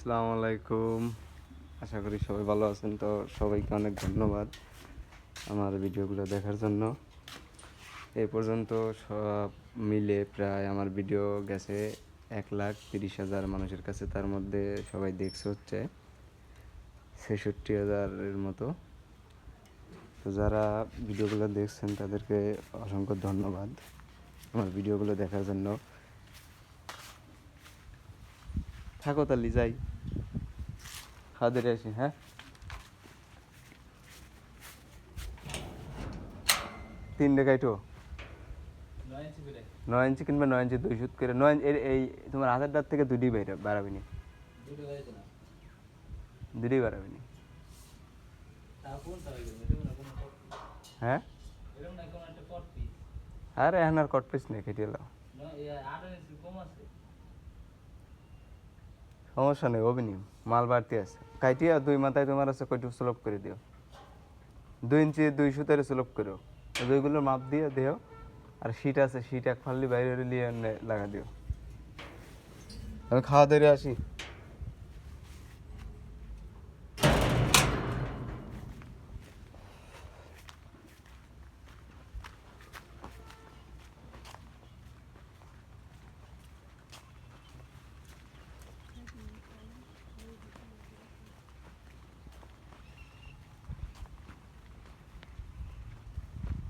আসসালামু আলাইকুম। আশা করি সবাই ভালো আছেন। তো সবাইকে অনেক ধন্যবাদ আমার ভিডিওগুলো দেখার জন্য। এ পর্যন্ত সব মিলে প্রায় আমার ভিডিও গেছে এক লাখ তিরিশ হাজার মানুষের কাছে। তার মধ্যে সবাই দেখছে হচ্ছে ছেষট্টি হাজারের মতো। তো যারা ভিডিওগুলো দেখছেন, তাদেরকে অসংখ্য ধন্যবাদ আমার ভিডিওগুলো দেখার জন্য। থাকো তাহলে, যাই। খাওয়া দিয়ে আসি হ্যাঁ তিনটে গাইটো নয় ইঞ্চি কিনবে নয় ইঞ্চি দুই সুত করে। নয় এর এই তোমার হাতের ডার থেকে দুটি বাইরে বাড়াবি নি। দুটি বাড়াবি নি। হ্যাঁ? আরে এখন আর কট পিস নেই কেটে এলাম সমস্যা নেই অভিনি মাল বাড়তি আছে। কাইটিয়া দুই মাথায় তোমার আছে কয়টু সুলভ করে দিও? দুই ইঞ্চি, দুই সুতারে সুলভ করো দুইগুলো মাপ দিয়ে দিও। আর শীট আছে শীট এক ফাল্লি বাইরে লিয়ে লাগা দিও। আমি খাওয়া দাওয়া আসি।